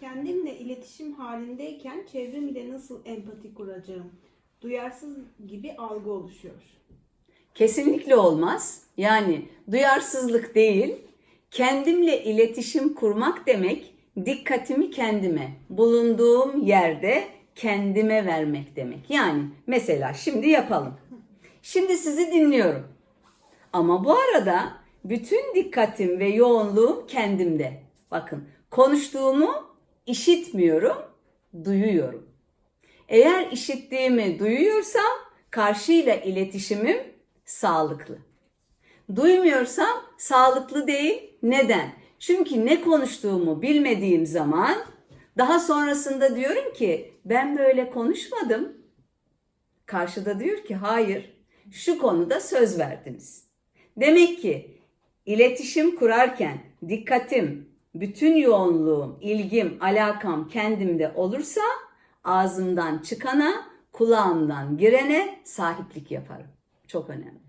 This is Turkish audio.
Kendimle iletişim halindeyken çevrem ile nasıl empati kuracağım? Duyarsız gibi algı oluşuyor. Kesinlikle olmaz. Yani duyarsızlık değil, kendimle iletişim kurmak demek dikkatimi kendime, bulunduğum yerde kendime vermek demek. Yani mesela şimdi yapalım. Şimdi sizi dinliyorum. Ama bu arada bütün dikkatim ve yoğunluğum kendimde. Bakın konuştuğumu işitmiyorum, duyuyorum. Eğer işittiğimi duyuyorsam karşıyla iletişimim sağlıklı. Duymuyorsam sağlıklı değil. Neden? Çünkü ne konuştuğumu bilmediğim zaman daha sonrasında diyorum ki ben böyle konuşmadım. Karşıda diyor ki hayır şu konuda söz verdiniz. Demek ki iletişim kurarken dikkatim, bütün yoğunluğum, ilgim, alakam kendimde olursa ağzımdan çıkana, kulağımdan girene sahiplik yaparım. Çok önemli.